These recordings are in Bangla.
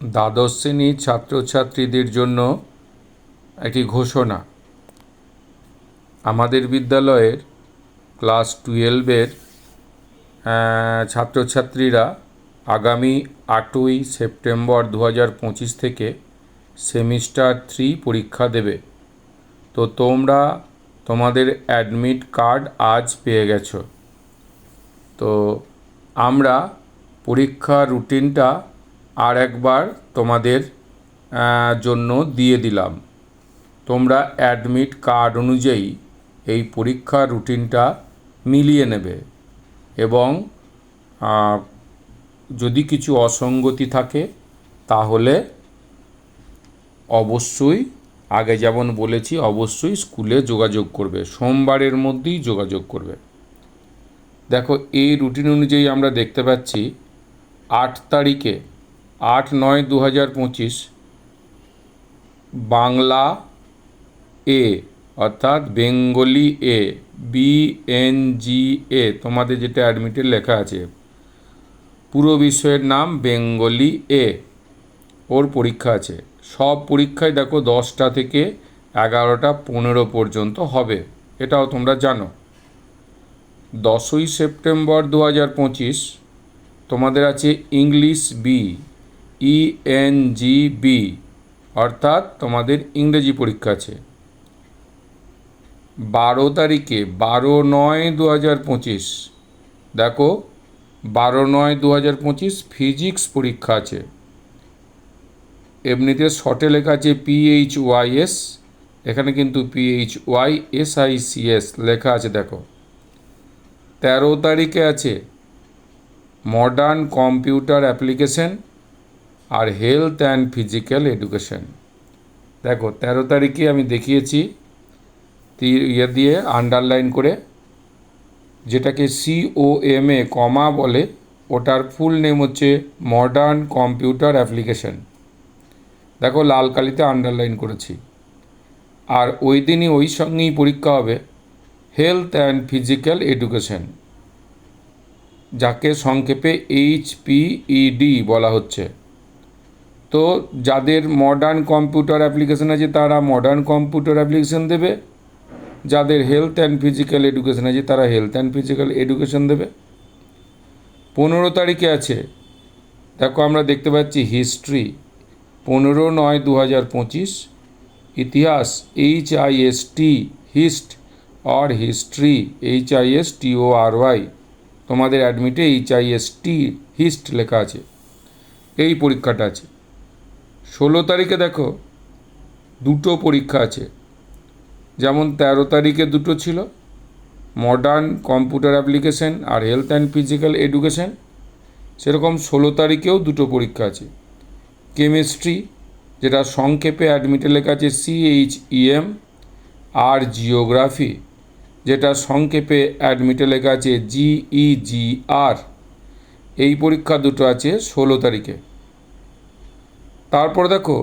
দ্বাদশ শ্রেণির ছাত্রছাত্রীদের জন্য একটি ঘোষণা। আমাদের বিদ্যালয়ের ক্লাস টুয়েলভের ছাত্রছাত্রীরা আগামী আটই সেপ্টেম্বর দু পঁচিশ থেকে সেমিস্টার থ্রি পরীক্ষা দেবে। তো তোমরা তোমাদের অ্যাডমিট কার্ড আজ পেয়ে গেছো। তো আমরা পরীক্ষার রুটিনটা আর একবার তোমাদের জন্য দিয়ে দিলাম। তোমরা অ্যাডমিট কার্ড অনুযায়ী এই পরীক্ষার রুটিনটা মিলিয়ে নেবে এবং যদি কিছু অসঙ্গতি থাকে তাহলে অবশ্যই, আগে যেমন বলেছি, অবশ্যই স্কুলে যোগাযোগ করবে। সোমবারের মধ্যেই যোগাযোগ করবে। দেখো, এই রুটিন অনুযায়ী আমরা দেখতে পাচ্ছি, আট তারিখে আট নয় দু হাজার পঁচিশ বাংলা এ, অর্থাৎ Bengali A B N G A তোমাদের যেটা অ্যাডমিটে লেখা আছে। পুরো বিষয়ের নাম বেঙ্গলি এ, ওর পরীক্ষা আছে। সব পরীক্ষায় দেখো দশটা থেকে এগারোটা পনেরো পর্যন্ত হবে, এটাও তোমরা জানো। দশই সেপ্টেম্বর দু হাজার পঁচিশ, তোমাদের আছে English B E N G B অর্থাৎ তোমাদের ইংরেজি পরীক্ষা আছে। বারো তারিখে, বারো নয় দু হাজার পঁচিশ। দেখো, বারো নয় দু হাজার পঁচিশ ফিজিক্স পরীক্ষা আছে। এমনিতে শর্টে লেখা আছে পিএইচ ওয়াই এস এখানে কিন্তু P H Y S I C S লেখা আছে, দেখো। তেরো তারিখে আছে মডার্ন কম্পিউটার অ্যাপ্লিকেশন আর হেলথ অ্যান্ড ফিজিক্যাল এডুকেশন দেখো, তেরো তারিখে আমি দেখিয়েছি ইয়ে দিয়ে আন্ডারলাইন করে, যেটাকে সিওএম এ কমা বলে, ওটার ফুল নেম হচ্ছে মডার্ন কম্পিউটার অ্যাপ্লিকেশন দেখো, লাল কালিতে আন্ডারলাইন করেছি। আর ওই দিনই ওই সঙ্গেই পরীক্ষা হবে হেলথ অ্যান্ড ফিজিক্যাল এডুকেশন যাকে সংক্ষেপে এইচপিইডি বলা হচ্ছে। তো যাদের মডার্ন কম্পিউটার অ্যাপ্লিকেশন আছে, তারা মডার্ন কম্পিউটার অ্যাপ্লিকেশন দেবে। যাদের হেলথ অ্যান্ড ফিজিক্যাল এডুকেশন আছে, তারা হেলথ অ্যান্ড ফিজিক্যাল এডুকেশন দেবে। পনেরো তারিখে আছে, দেখো আমরা দেখতে পাচ্ছি হিস্ট্রি পনেরো নয় দু হাজার পঁচিশ, ইতিহাস H I S T hist or history H I S T O R Y তোমাদের অ্যাডমিটে H I S T hist লেখা আছে। এই পরীক্ষাটা আছে। ষোলো তারিখে দেখো দুটো পরীক্ষা আছে। যেমন তেরো তারিখে দুটো ছিল মডার্ন কম্পিউটার অ্যাপ্লিকেশন আর হেলথ অ্যান্ড ফিজিক্যাল এডুকেশন সেরকম ষোলো তারিখেও দুটো পরীক্ষা আছে। কেমিস্ট্রি যেটা সংক্ষেপে অ্যাডমিটে লেখা আছে সিএইচইএম আর জিওগ্রাফি যেটা সংক্ষেপে অ্যাডমিটে লেখা আছে জিইজিআর এই পরীক্ষা দুটো আছে ষোলো তারিখে। তারপর দেখো,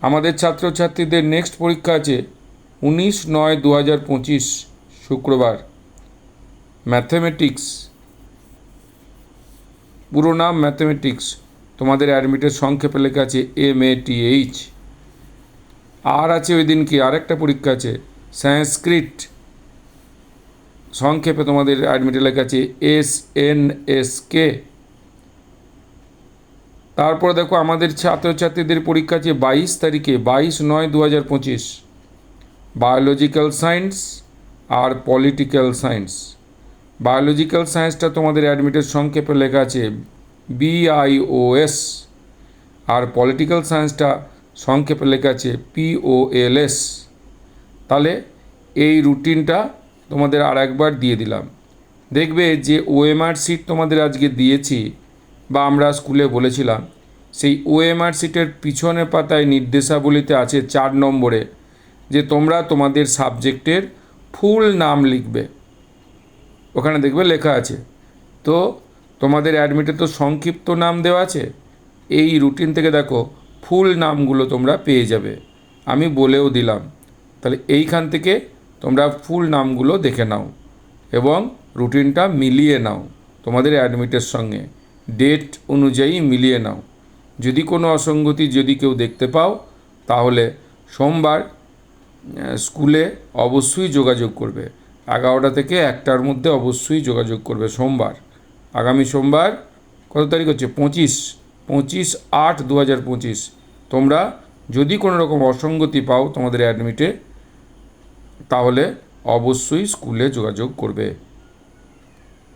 আমাদের ছাত্রছাত্রীদের নেক্সট পরীক্ষা আছে উনিশ নয় দু হাজার পঁচিশ, শুক্রবার। ম্যাথমেটিক্স পুরো নাম ম্যাথমেটিক্স তোমাদের অ্যাডমিটের সংক্ষেপে লেখা আছে M A T H R আছে ওই দিন কি আরেকটা পরীক্ষা আছে সংস্কৃত সংক্ষেপে তোমাদের অ্যাডমিটে লেখা আছে এস এন এস কে তারপর দেখো আমাদের ছাত্রছাত্রীদের পরীক্ষা আছে বাইশ তারিখে, বাইশ নয় দু হাজার পঁচিশ। বায়োলজিক্যাল সায়েন্স আর পলিটিক্যাল সায়েন্স বায়োলজিক্যাল সায়েন্সটা তোমাদের অ্যাডমিটের সংক্ষেপে লেখা আছে বিআইওএস আর পলিটিক্যাল সায়েন্সটা সংক্ষেপে লেখা আছে পিওএলএস তাহলে এই রুটিনটা তোমাদের আর একবার দিয়ে দিলাম। দেখবে যে ওএমআর সিট তোমাদের আজকে দিয়েছি বা আমরা স্কুলে বলেছিলাম। সেই ওএমআর সিটের পিছনের পাতায় নির্দেশাবলীতে আছে চার নম্বরে, যে তোমরা তোমাদের সাবজেক্টের ফুল নাম লিখবে। ওখানে দেখবে লেখা আছে, তো তোমাদের অ্যাডমিটে তো সংক্ষিপ্ত নাম দেওয়া আছে, এই রুটিন থেকে দেখো ফুল নামগুলো তোমরা পেয়ে যাবে। আমি বলেও দিলাম, তাহলে এইখান থেকে তোমরা ফুল নামগুলো দেখে নাও এবং রুটিনটা মিলিয়ে নাও তোমাদের অ্যাডমিটের সঙ্গে। ডেট অনুযায়ী মিলিয়ে নাও। যদি কোনো অসঙ্গতি যদি কেউ দেখতে পাও, তাহলে সোমবার স্কুলে অবশ্যই যোগাযোগ করবে। এগারোটা থেকে একটার মধ্যে অবশ্যই যোগাযোগ করবে সোমবার। আগামী সোমবার, কত তারিখ হচ্ছে? পঁচিশ। পঁচিশ আট দু হাজার পঁচিশ। তোমরা যদি কোনো রকম অসঙ্গতি পাও তোমাদের অ্যাডমিটে তাহলে অবশ্যই স্কুলে যোগাযোগ করবে।